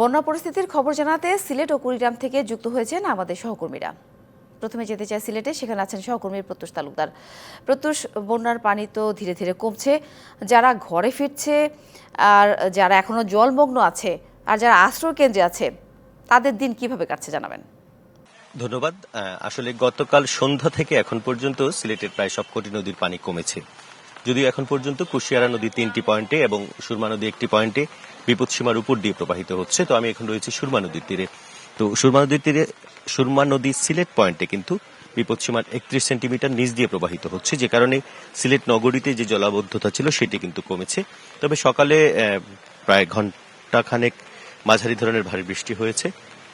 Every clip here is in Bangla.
বন্যা পরিস্থিতির খবর জানাতে সিলেট ও কুড়িগ্রাম থেকে যুক্ত হয়েছেন আমাদের সহকর্মীরা। প্রথমে যেতে চাই সিলেটে, সেখানে আছেন সহকর্মী প্রত্যুষ তালুকদার। প্রত্যুষ, বন্যার পানি তো ধীরে ধীরে কমছে। যারা ঘরে ফিরছে আর যারা এখনও জলমগ্ন আছে আর যারা আশ্রয় কেন্দ্রে আছে, তাদের দিন কীভাবে কাটছে জানাবেন। ধন্যবাদ। আসলে গতকাল সন্ধ্যা থেকে এখন পর্যন্ত সিলেটের প্রায় সবকটি নদীর পানি কমেছে। যদিও এখন পর্যন্ত কুশিয়ারা নদী তিনটি পয়েন্টে এবং সুরমা নদী একটি পয়েন্টে বিপদসীমার উপর দিয়ে প্রবাহিত হচ্ছে। তো আমি এখন রয়েছি সুরমা নদীর তীরে। তো সুরমা নদীর তীরে সুরমা নদী সিলেট পয়েন্টে কিন্তু বিপদসীমার একত্রিশ সেন্টিমিটার নিচ দিয়ে প্রবাহিত হচ্ছে। যে কারণে সিলেট নগরীতে যে জলাবদ্ধতা ছিল সেটি কিন্তু কমেছে। তবে সকালে প্রায় ঘণ্টা খানেক মাঝারি ধরনের ভারী বৃষ্টি হয়েছে।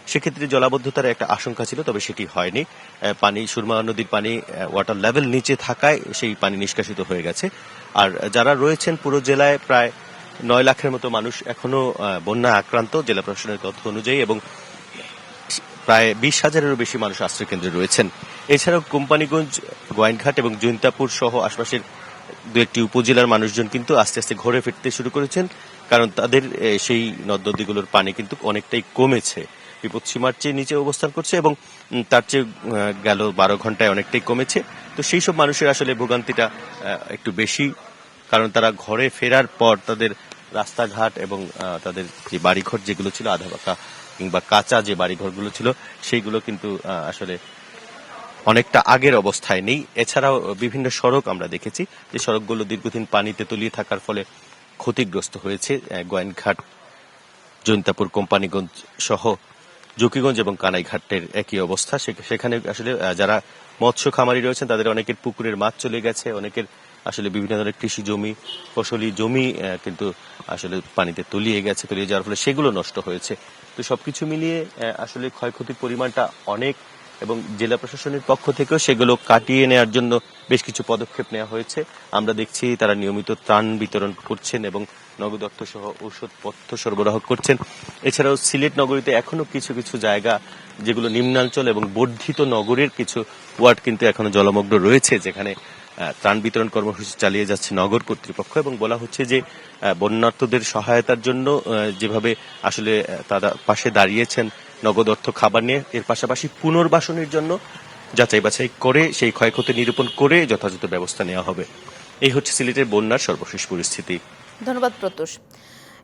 সেক্ষেত্রে জলাবদ্ধতার একটা আশঙ্কা ছিল তবে সেটি হয়নি। পানি সুরমা নদীর পানি ওয়াটার লেভেল নিচে থাকায় সেই পানি নিষ্কাশিত হয়ে গেছে। আর যারা রয়েছেন পুরো জেলায় প্রায় নয় লাখের মতো মানুষ এখনও আহ, বন্যায় আক্রান্ত জেলা প্রশাসনের তথ্য অনুযায়ী এবং প্রায় বিশ হাজারেরও বেশি মানুষ আশ্রয় কেন্দ্রে রয়েছেন। এছাড়াও কোম্পানিগঞ্জ গোয়াইনঘাট এবং জৈন্তাপুর সহ আশপাশের দু একটি উপজেলার মানুষজন কিন্তু আস্তে আস্তে ঘরে ফিরতে শুরু করেছেন কারণ তাদের সেই নদ নদীগুলোর পানি কিন্তু অনেকটাই কমেছে। বিপদসীমার চেয়ে নিচে অবস্থান করছে এবং তার চেয়ে গেল বারো ঘন্টায় অনেকটাই কমেছে। তো সেই সব মানুষের আসলে ভোগান্তিটা একটু বেশি, কারণ তারা ঘরে ফেরার পর তাদের রাস্তাঘাট এবং তাদের যে বাড়িঘর যেগুলো ছিল, আধা পাকা কিংবা কাঁচা যে বাড়িঘরগুলো ছিল, সেইগুলো কিন্তু আসলে অনেকটা আগের অবস্থায় নেই। এছাড়াও বিভিন্ন সড়ক আমরা দেখেছি। যে সড়কগুলো দীর্ঘদিন পানিতে তলিয়ে থাকার ফলে ক্ষতিগ্রস্ত হয়েছে গোয়েনঘাট জৈন্তাপুর, কোম্পানিগঞ্জ সহ জকিগঞ্জ এবং কানাইঘাটের একই অবস্থা। সেখানে আসলে যারা মৎস্য খামারি রয়েছেন, তাদের অনেকের পুকুরের মাছ চলে গেছে, অনেকের আসলে বিভিন্ন ধরনের কৃষি জমি, ফসলি জমি কিন্তু আসলে পানিতে তলিয়ে গেছে, তলিয়ে যাওয়ার ফলে সেগুলো নষ্ট হয়েছে। তো সবকিছু মিলিয়ে আসলে ক্ষয়ক্ষতির পরিমাণটা অনেক। এবং জেলা প্রশাসনের পক্ষ থেকেও সেগুলো কাটিয়ে নেওয়ার জন্য বেশ কিছু পদক্ষেপ নেওয়া হয়েছে। আমরা দেখছি তারা নিয়মিত ত্রাণ বিতরণ করছেন এবং নগদ অর্থ সহ ঔষধপত্র সরবরাহ করছেন। এছাড়াও সিলেট নগরীতে এখনও কিছু কিছু জায়গা যেগুলো নিম্নাঞ্চল এবং বর্ধিত নগরের কিছু ওয়ার্ড কিন্তু এখনও জলমগ্ন রয়েছে, যেখানে ত্রাণ বিতরণ কর্মসূচি চালিয়ে যাচ্ছে নগর কর্তৃপক্ষ এবং বলা হচ্ছে যে বন্যার্থদের সহায়তার জন্য যেভাবে আসলে তারা পাশে দাঁড়িয়েছেন নগদ অর্থ খাবার নিয়ে এর পাশাপাশি পুনর্বাসনের জন্য যাচাই বাছাই করে সেই ক্ষয়ক্ষতি নিরূপণ করে যথাযথ ব্যবস্থা নেওয়া হবে। এই হচ্ছে সিলেটের বন্যার সর্বশেষ পরিস্থিতি। ধন্যবাদ, প্রত্যুষ।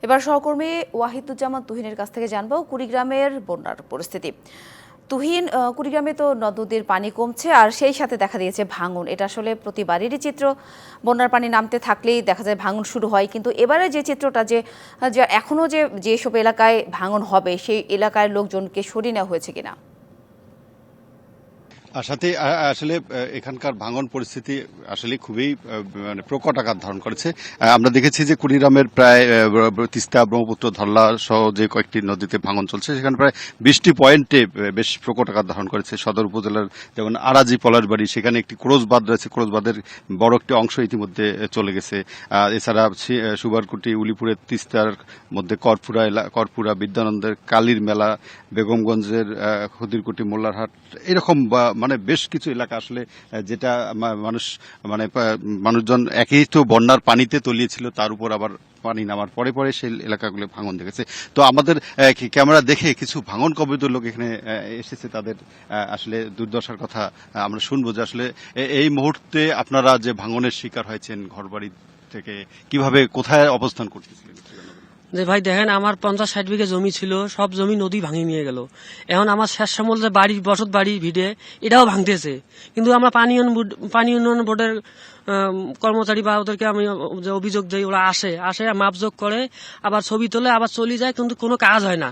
এবার সহকর্মী ওয়াহিদুজ্জামান তুহিনের কাছ থেকে জানব কুড়িগ্রামের বন্যার পরিস্থিতি। তুহিন কুড়িগ্রামে তো নদ নদীর পানি কমছে আর সেই সাথে দেখা দিয়েছে ভাঙন। এটা আসলে প্রতিবারেরই চিত্র। বন্যার পানি নামতে থাকলেই দেখা যায় ভাঙন শুরু হয়। কিন্তু এবারে যে চিত্রটা যে এখনও এখনও যে, যেসব এলাকায় ভাঙন হবে, সেই এলাকার লোকজনকে সরিয়ে নেওয়া হয়েছে কিনা? সাথে আসলে এখানকার ভাঙন পরিস্থিতি আসলে খুবই মানে প্রকট আকার ধারণ করেছে। আমরা দেখেছি যে কুড়িগ্রামের প্রায় তিস্তা ব্রহ্মপুত্র ধরলা সহ যে কয়েকটি নদীতে ভাঙন চলছে সেখানে প্রায় বিশটি পয়েন্টে বেশ প্রকট আকার ধারণ করেছে। সদর উপজেলার যেমন আরাজি পলাশবাড়ি সেখানে একটি ক্রোজ বাঁধ রয়েছে। ক্রোজ বাঁধের বড় একটি অংশ ইতিমধ্যে চলে গেছে। এছাড়া সুবারকুটি উলিপুরের তিস্তার মধ্যে করপুরা করপুরা বিদ্যানন্দের কালীর মেলা বেগমগঞ্জের আহ, খুদিরকুটি মোল্লারহাট এরকম মানে বেশ কিছু এলাকা আসলে যেটা মানুষ মানে মানুষজন একই তো বন্যার পানিতে তলিয়েছিল, তার উপর আবার পানি নামার পরে পরে সেই এলাকাগুলো ভাঙন দেখেছে। তো আমাদের ক্যামেরা দেখে কিছু ভাঙন কবিত লোক এখানে এসেছে তাদের আসলে দুর্দশার কথা আমরা শুনব যে আসলে এই মুহূর্তে আপনারা যে ভাঙনের শিকার হয়েছেন ঘরবাড়ি থেকে, কীভাবে কোথায় অবস্থান করতেছিলেন? যে ভাই দেখেন, আমার পঞ্চাশ ষাট বিঘে জমি ছিল, সব জমি নদী ভাঙিয়ে নিয়ে গেল। এখন আমার শেষ সমল যে বাড়ি, বসত বাড়ি ভিড়ে এটাও ভাঙতেছে। কিন্তু আমরা পানি পানি উন্নয়ন বোর্ডের কর্মচারী বা ওদেরকে আমি, যে অভিযোগ দিই, ওরা আসে। আসে মাপযোগ করে, আবার ছবি তোলে, আবার চলে যায়, কিন্তু কোনো কাজ হয় না।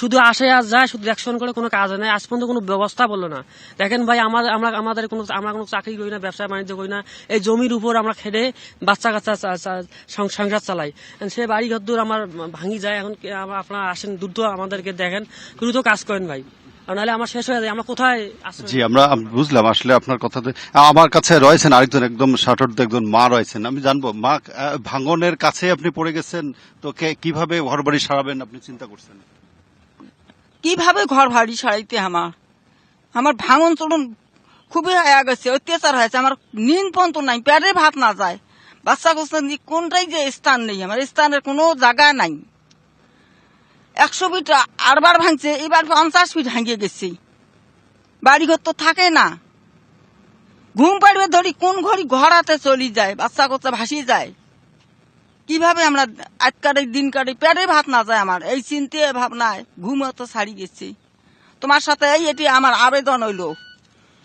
শুধু আসে আর যায়, শুধু অ্যাকশন করে কোনো কাজ হয় না। আজ পর্যন্ত কোনো ব্যবস্থা বলল না। দেখেন ভাই, আমার, আমরা, আমাদের কোনো, আমরা কোনো চাকরি করি না, ব্যবসা বাণিজ্য করি না। এই জমির উপর আমরা খেটে বাচ্চা কাচ্চা সংসার চালাই। সে বাড়ি ঘর দূর আমার ভাঙি যায়। এখন আপনারা আসেন, দ্রুত আমাদেরকে দেখেন, দ্রুত কাজ করেন ভাই। নাহলে আমার শেষ হয়ে যায়। আমরা কোথায় আমরা বুঝলাম আসলে আপনার কথাতে। আমার কাছে রয়েছেন আরেকজন, একদম মা রয়েছেন। আমি জানব, মা ভাঙনের কাছে আপনি পড়ে গেছেন। তো কীভাবে ঘর বাড়ি সারাবেন, আপনি চিন্তা করছেন? কীভাবে ঘর ভাড়ি সারাইতে আমার? আমার ভাঙন চলুন খুবই হয়ে গেছে, অত্যাচার হয়েছে, আমার নিন পর্যন্ত নাই পেটে ভাত না যায়। বাচ্চা কোচ্চা কোনটাই যে স্থান নেই, আমার স্থানের কোনো জায়গা নাই। একশো ফিট আরবার ভাঙছে, এবার পঞ্চাশ ফিট ভাঙিয়ে গেছে। বাড়িঘর তো থাকে না। ঘুম পাড়বে ধরি কোন ঘড়ি ঘরাতে চলি যায়, বাচ্চা কাচ্চা ভাসিয়ে যায়। কীভাবে আমরা আজ কাটে দিন কাটে? পেটে ভাত না যায় আমার। এই চিন্তে ভাবনায় ঘুম তো ছাড়ি গেছে। তোমার সাথে এই এটি আমার আবেদন হইল।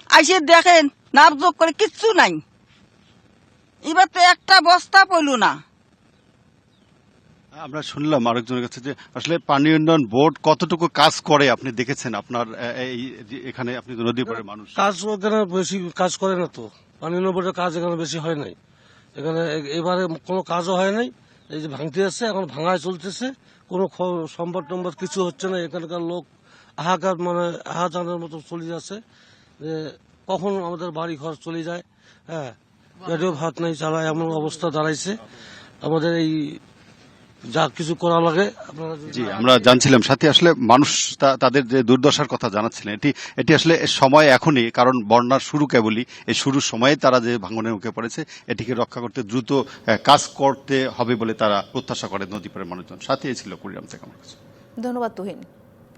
আইসে দেখেন নাপযোগ করে কিচ্ছু নাই। এবার তো একটা বস্তা পইল না। আমরা শুনলাম আরেকজনের কাছে যে আসলে পানি উন্নয়ন বোর্ড কতটুকু কাজ করে আপনি দেখেছেন? আপনার এই যে এখানে আপনি তো নদীর পরে মানুষ। কাজ এখানে বেশি কাজ করে না তো। পানি উন্নয়ন বোর্ডের কাজ এখানে বেশি হয় নাই। এখানে এবারে কোনো কাজও হয় নাই। এই যে ভাঙতে আছে এখন ভাঙায় চলতেছে। কোনো সম্বাদ টম্বাদ কিছু হচ্ছে না। এখানকার লোক আহাকার মানে আহাজানের মতো চলে যাচ্ছে যে কখন আমাদের বাড়ি ঘর চলে যায়। হ্যাঁ রেডিও ভাত নাই চালায় এমন অবস্থা দাঁড়াইছে। আমাদের এই যা কিছু করা লাগে জি আমরা জানছিলাম সাথে আসলে মানুষ তা- তাদের যে দুর্দশার কথা জানাচ্ছিলেন এটি এটি আসলে সময় এখনই কারণ বন্যার শুরু কেবলই এই শুরুর সময়ে তারা যে ভাঙনের মুখে পড়েছে এটিকে রক্ষা করতে দ্রুত কাজ করতে হবে বলে তারা প্রত্যাশা করে নদীপাড়ের মানুষজন সাথে ছিল কুড়িরাম থেকে আমার কাছে। ধন্যবাদ তুহিন।